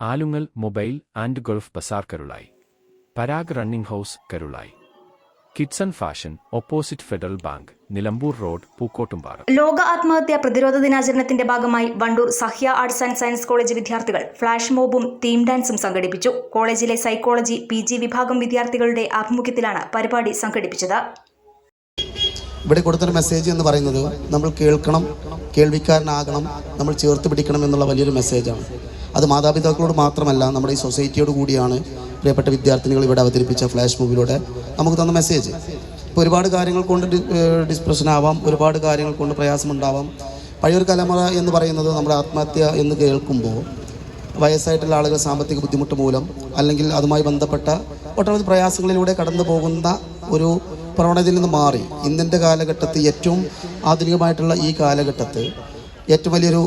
Alungal mobile and Gulf bazaar Karulai Parag running house Karulai. Kidson fashion opposite Federal Bank Nilambur road Pookkottumpara. ലോക ആത്മഹത്യാ പ്രതിരോധ ദിനാചരണത്തിന്റെ ഭാഗമായി Wandoor Sahya arts and science college വിദ്യാർത്ഥികൾ flash മോബും theme ഡാൻസും സംഘടിപ്പിച്ചു. കോളേജിലെ സൈക്കോളജി പി ജി വിഭാഗം വിദ്യാർത്ഥികളുടെ ആഭിമുഖ്യത്തിലാണ് പരിപാടി സംഘടിപ്പിച്ചത്. ഇവിടെ കൊടുത്തൊരു മെസ്സേജ് എന്ന് പറയുന്നത് നമ്മൾ കേൾക്കണം കേൾവിക്കാരനാകണം നമ്മൾ ചേർത്ത് പിടിക്കണം എന്നുള്ള വലിയൊരു മെസ്സേജാണ് അത് മാതാപിതാക്കളോട് മാത്രമല്ല നമ്മുടെ ഈ സൊസൈറ്റിയോട് കൂടിയാണ് പ്രിയപ്പെട്ട വിദ്യാർത്ഥിനികൾ ഇവിടെ അവതരിപ്പിച്ച ഫ്ലാഷ് മൂവിലൂടെ നമുക്ക് തന്ന മെസ്സേജ്. ഇപ്പോൾ ഒരുപാട് കാര്യങ്ങൾ കൊണ്ട് ഡിസ്പ്രഷൻ ആവാം ഒരുപാട് കാര്യങ്ങൾ കൊണ്ട് പ്രയാസമുണ്ടാവാം. പഴയൊരു തലമുറ എന്ന് പറയുന്നത് നമ്മുടെ ആത്മഹത്യ എന്ന് കേൾക്കുമ്പോൾ വയസ്സായിട്ടുള്ള ആളുകൾ സാമ്പത്തിക ബുദ്ധിമുട്ട് മൂലം അല്ലെങ്കിൽ അതുമായി ബന്ധപ്പെട്ട ഒട്ടനവധി പ്രയാസങ്ങളിലൂടെ കടന്നു പോകുന്ന ഒരു പ്രവണതയിൽ നിന്ന് മാറി. ഇന്നിന്റെ കാലഘട്ടത്തിൽ ഏറ്റവും ആധുനികമായിട്ടുള്ള ഈ കാലഘട്ടത്ത് ഏറ്റവും വലിയൊരു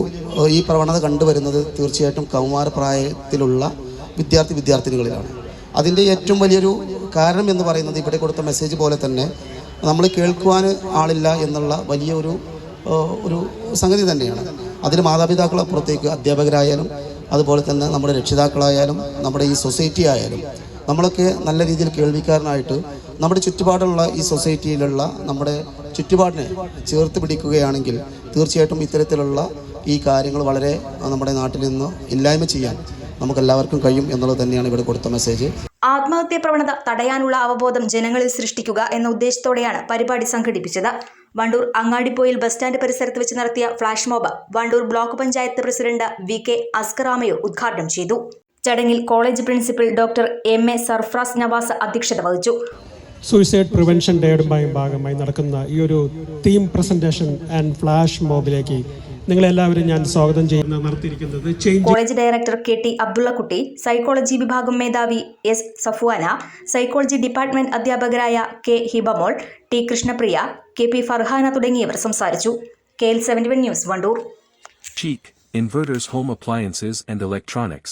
ഈ പ്രവണത കണ്ടുവരുന്നത് തീർച്ചയായിട്ടും കൗമാര പ്രായത്തിലുള്ള വിദ്യാർത്ഥി വിദ്യാർത്ഥിനികളിലാണ്. അതിന്റെ ഏറ്റവും വലിയൊരു കാരണം എന്ന് പറയുന്നത് ഇവിടെ കൊടുത്ത മെസ്സേജ് പോലെ തന്നെ നമ്മൾ കേൾക്കുവാൻ ആളില്ല എന്നുള്ള വലിയ ഒരു ഒരു സംഗതി തന്നെയാണ്. അതിന് മാതാപിതാക്കളപ്പുറത്തേക്ക് അധ്യാപകരായാലും അതുപോലെ തന്നെ നമ്മുടെ രക്ഷിതാക്കളായാലും നമ്മുടെ ഈ സൊസൈറ്റി ആയാലും നമ്മളൊക്കെ നല്ല രീതിയിൽ കേൾവിക്കാരനായിട്ട് നമ്മുടെ ചുറ്റുപാടുള്ള ഈ സൊസൈറ്റിയിലുള്ള നമ്മുടെ ചുറ്റുപാടിനെ ചേർത്ത് പിടിക്കുകയാണെങ്കിൽ തീർച്ചയായിട്ടും ഇത്തരത്തിലുള്ള ഈ കാര്യങ്ങൾ വളരെ നമ്മുടെ നാട്ടിൽ നിന്ന് ഇല്ലായ്മ ചെയ്യാൻ നമുക്കെല്ലാവർക്കും കഴിയും എന്നുള്ളത് തന്നെയാണ് ഇവിടെ കൊടുത്ത മെസ്സേജ്. ആത്മഹത്യ പ്രവണത തടയാനുള്ള അവബോധം ജനങ്ങളിൽ സൃഷ്ടിക്കുക എന്ന ഉദ്ദേശത്തോടെയാണ് പരിപാടി സംഘടിപ്പിച്ചത്. വണ്ടൂർ അങ്ങാടിപ്പോയിൽ ബസ് സ്റ്റാൻഡ് പരിസരത്ത് വെച്ച് നടത്തിയ flash mob Wandoor block panchayat president V K അസ്കറാമയോ ഉദ്ഘാടനം ചെയ്തു. ചടങ്ങിൽ college principal doctor M A Sarfraz Nawaz അധ്യക്ഷത വഹിച്ചു. സൂയിസൈഡ് പ്രിവെൻഷൻ ഡേയുടെ ഭാഗമായി നടക്കുന്ന ഈ ഒരു തീം പ്രസന്റേഷൻ ആൻഡ് ഫ്ലാഷ് മോബിലേക്ക് നിങ്ങളെല്ലാവരും ഞാൻ സ്വാഗതം ചെയ്യുന്ന നടത്തിയിരിക്കുന്നത് college director K T Abdullakutty psychology വിഭാഗം മേധാവി എസ് സഫ്വാന സൈക്കോളജി ഡിപ്പാർട്ട്മെന്റ് അധ്യാപകരായ K Hibamol T Krishnapriya K P Farhana തുടങ്ങിയവർ സംസാരിച്ചു. K L seventy one news Wandoor Chic, inverters home appliances and electronics.